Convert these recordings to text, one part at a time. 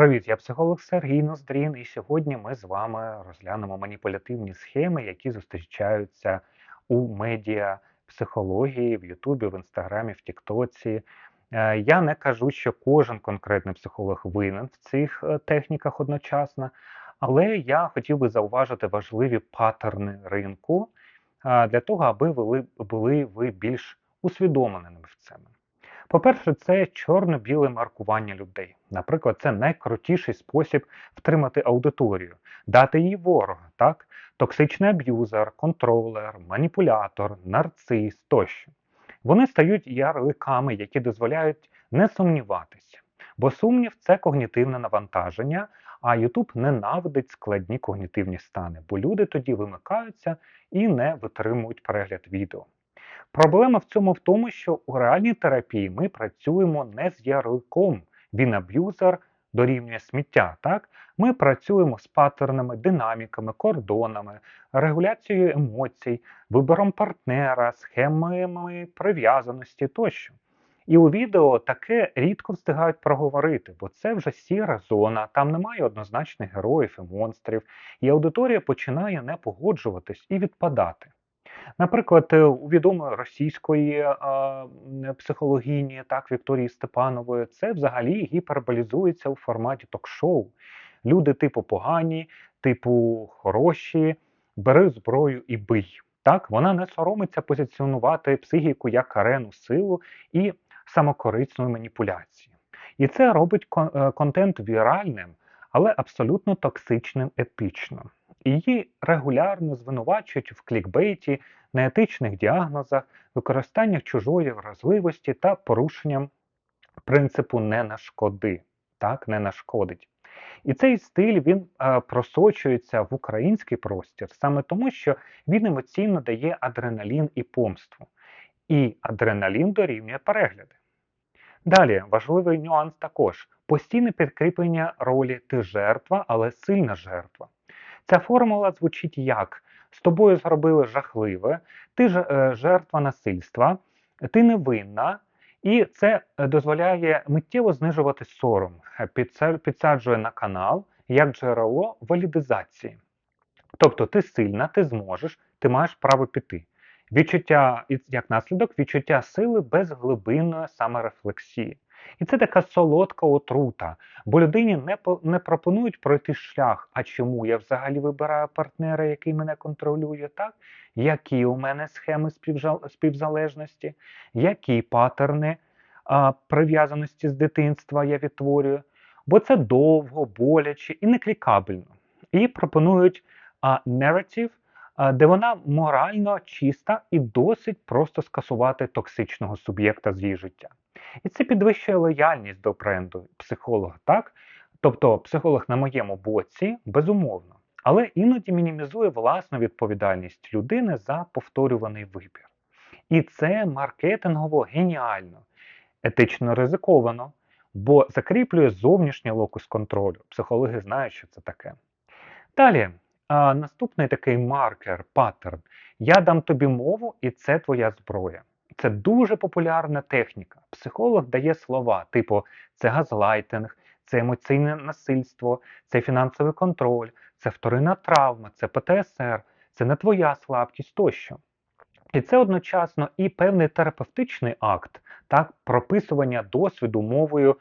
Привіт, я психолог Сергій Ноздрін, і сьогодні ми з вами розглянемо маніпулятивні схеми, які зустрічаються у медіа психології, в Ютубі, в Інстаграмі, в Тіктоці. Е, Я не кажу, що кожен конкретний психолог винен в цих е, техніках одночасно, але я хотів би зауважити важливі паттерни ринку е, для того, аби були ви більш усвідомленими в цьому. По-перше, це чорно-біле маркування людей. Наприклад, це найкрутіший спосіб втримати аудиторію, дати їй ворога, так? Токсичний аб'юзер, контролер, маніпулятор, нарцис тощо. Вони стають ярликами, які дозволяють не сумніватися. Бо сумнів це когнітивне навантаження, а YouTube ненавидить складні когнітивні стани, бо люди тоді вимикаються і не витримують перегляд відео. Проблема в цьому в тому, що у реальній терапії ми працюємо не з ярликом. Він аб'юзер дорівнює сміття. Так? Ми працюємо з паттернами, динаміками, кордонами, регуляцією емоцій, вибором партнера, схемами прив'язаності тощо. І у відео таке рідко встигають проговорити, бо це вже сіра зона, там немає однозначних героїв і монстрів, і аудиторія починає не погоджуватись і відпадати. Наприклад, е, у відомої російської а, психологині, так, Вікторії Степанової, це взагалі гіперболізується у форматі ток-шоу. Люди типу погані, типу хороші, бери зброю і бий. Так, Вона не соромиться позиціонувати психіку як арену силу і самокорисної маніпуляції. І це робить е, контент віральним, але абсолютно токсичним етично. Її регулярно звинувачують в клікбейті, неетичних діагнозах, використаннях чужої вразливості та порушенням принципу не нашкоди. Так, не нашкодить. І цей стиль він е, просочується в український простір саме тому, що він емоційно дає адреналін і помству. І адреналін дорівнює перегляди. Далі важливий нюанс також: постійне підкріплення ролі ти жертва, але сильна жертва. Ця формула звучить як: з тобою зробили жахливе, ти ж е, жертва насильства, ти невинна, і це е, дозволяє миттєво знижувати сором, е, підсаджує на канал як джерело валідизації. Тобто ти сильна, ти зможеш, ти маєш право піти. Відчуття, як наслідок, відчуття сили без глибинної саморефлексії. І це така солодка отрута, бо людині не не пропонують пройти шлях. А чому я взагалі вибираю партнера, який мене контролює, так? Які у мене схеми співзалежності, які паттерни а, прив'язаності з дитинства я відтворюю? Бо це довго, боляче і неклікабельно. І пропонують а, narrative, де вона морально чиста і досить просто скасувати токсичного суб'єкта з її життя. І це підвищує лояльність до бренду психолога, так? Тобто психолог на моєму боці, безумовно, але іноді мінімізує власну відповідальність людини за повторюваний вибір. І це маркетингово геніально, етично ризиковано, бо закріплює зовнішній локус контролю. Психологи знають, що це таке. Далі, а, наступний такий маркер, паттерн. Я дам тобі мову, і це твоя зброя. Це дуже популярна техніка. Психолог дає слова, типу це газлайтинг, це емоційне насильство, це фінансовий контроль, це вторинна травма, це ПТСР, це не твоя слабкість тощо. І це одночасно і певний терапевтичний акт, так, прописування досвіду мовою,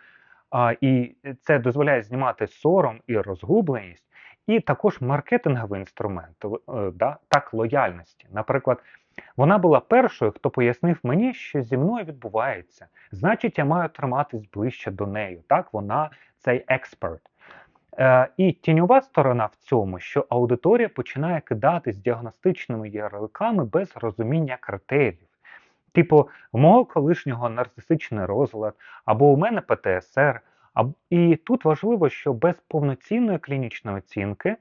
а, і це дозволяє знімати сором і розгубленість, і також маркетинговий інструмент, е, да, так, лояльності. Наприклад, вона була першою, хто пояснив мені, що зі мною відбувається. Значить, я маю триматись ближче до неї. Так, вона цей експерт. Е, І тіньова сторона в цьому, що аудиторія починає кидатись діагностичними ярликами без розуміння критеріїв. Типу, мого колишнього нарцисичний розлад, або у мене ПТСР. І тут важливо, що без повноцінної клінічної оцінки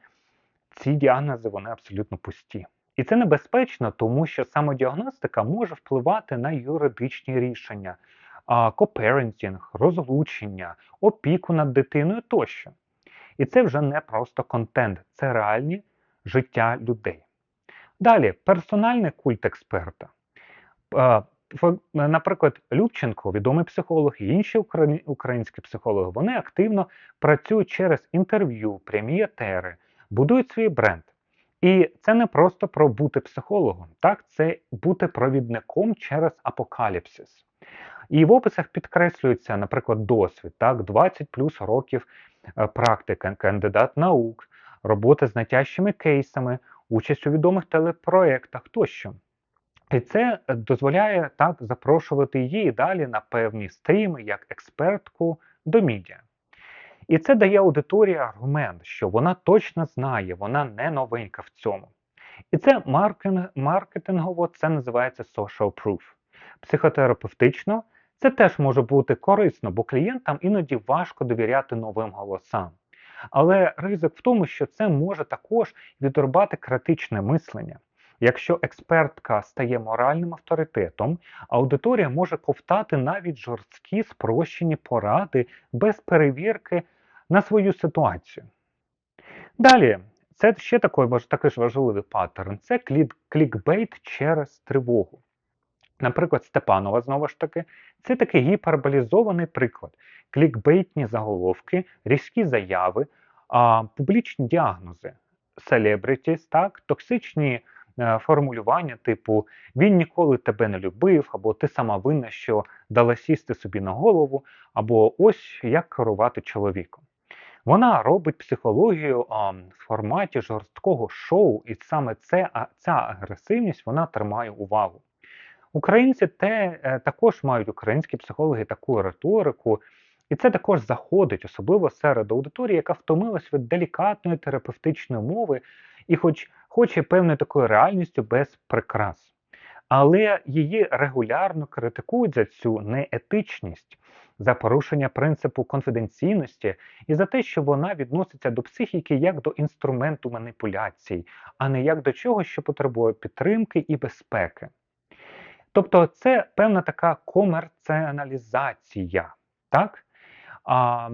ці діагнози вони абсолютно пусті. І це небезпечно, тому що самодіагностика може впливати на юридичні рішення, копарентінг, розлучення, опіку над дитиною тощо. І це вже не просто контент, це реальні життя людей. Далі, персональний культ експерта. Наприклад, Любченко, відомий психолог, і інші українські психологи, вони активно працюють через інтерв'ю, прямі етери, будують свій бренд. І це не просто про бути психологом, так, це бути провідником через апокаліпсис. І в описах підкреслюється, наприклад, досвід, так, 20 плюс років е, практики, кандидат наук, робота з найтяжчими кейсами, участь у відомих телепроєктах тощо. І це дозволяє так запрошувати її далі на певні стріми як експертку до медіа. І це дає аудиторії аргумент, що вона точно знає, вона не новенька в цьому. І це маркетингово це називається social proof. Психотерапевтично це теж може бути корисно, бо клієнтам іноді важко довіряти новим голосам. Але ризик в тому, що це може також відрубати критичне мислення. Якщо експертка стає моральним авторитетом, аудиторія може ковтати навіть жорсткі спрощені поради без перевірки на свою ситуацію. Далі, це ще такий, такий ж важливий паттерн це клікбейт через тривогу. Наприклад, Степанова, знову ж таки, це такий гіперболізований приклад. Клікбейтні заголовки, різкі заяви, а, публічні діагнози, селебритіс, так, токсичні формулювання, типу Він ніколи тебе не любив, або ти сама винна, що дала сісти собі на голову, або ось як керувати чоловіком. Вона робить психологію а, в форматі жорсткого шоу, і саме це, а, ця агресивність вона тримає увагу. Українці те, е, також мають українські психологи таку риторику, і це також заходить, особливо серед аудиторії, яка втомилась від делікатної терапевтичної мови і хоч хоче певною такою реальністю без прикрас. Але її регулярно критикують за цю неетичність, за порушення принципу конфіденційності і за те, що вона відноситься до психіки як до інструменту маніпуляцій, а не як до чогось, що потребує підтримки і безпеки. Тобто це певна така комерціоналізація. так? А,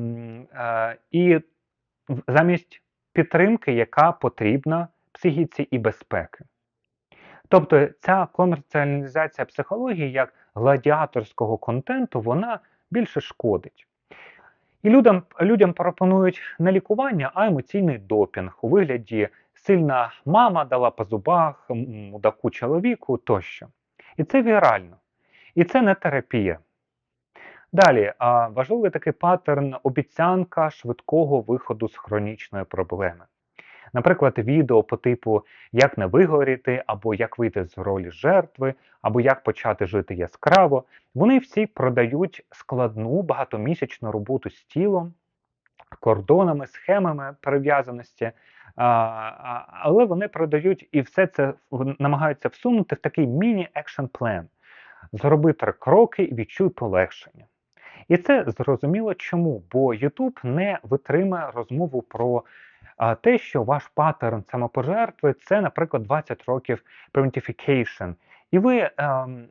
а, І замість підтримки, яка потрібна психіці і безпеки. Тобто ця комерціалізація психології як гладіаторського контенту, вона більше шкодить. І людям людям пропонують не лікування, а емоційний допінг у вигляді сильна мама дала по зубах, мудаку чоловіку тощо. І це вірально. І це не терапія. Далі, важливий такий паттерн обіцянка швидкого виходу з хронічної проблеми. Наприклад, відео по типу Як не вигоріти, або як вийти з ролі жертви, або як почати жити яскраво, вони всі продають складну багатомісячну роботу з тілом, кордонами, схемами прив'язаності, але вони продають і все це намагаються всунути в такий міні-екшн план, зробити кроки і відчуй полегшення. І це зрозуміло чому, бо YouTube не витримає розмову про а, те, що ваш паттерн самопожертви це, наприклад, 20 років parentification, і ви е,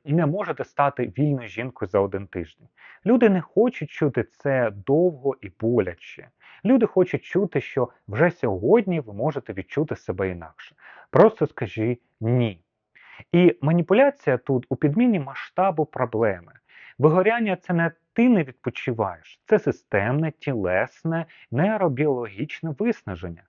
не можете стати вільною жінкою за один тиждень. Люди не хочуть чути це довго і боляче. Люди хочуть чути, що вже сьогодні ви можете відчути себе інакше. Просто скажи ні. І маніпуляція тут у підміні масштабу проблеми. Вигоряння це не ти не відпочиваєш, це системне, тілесне, нейробіологічне виснаження.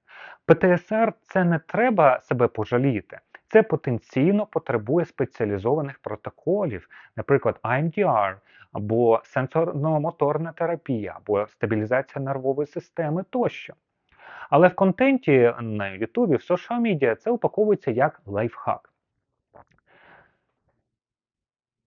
ПТСР це не треба себе пожаліти. Це потенційно потребує спеціалізованих протоколів, наприклад, IMDR, або сенсорно-моторна терапія, або стабілізація нервової системи тощо. Але в контенті на Ютубі, в media це упаковується як лайфхак.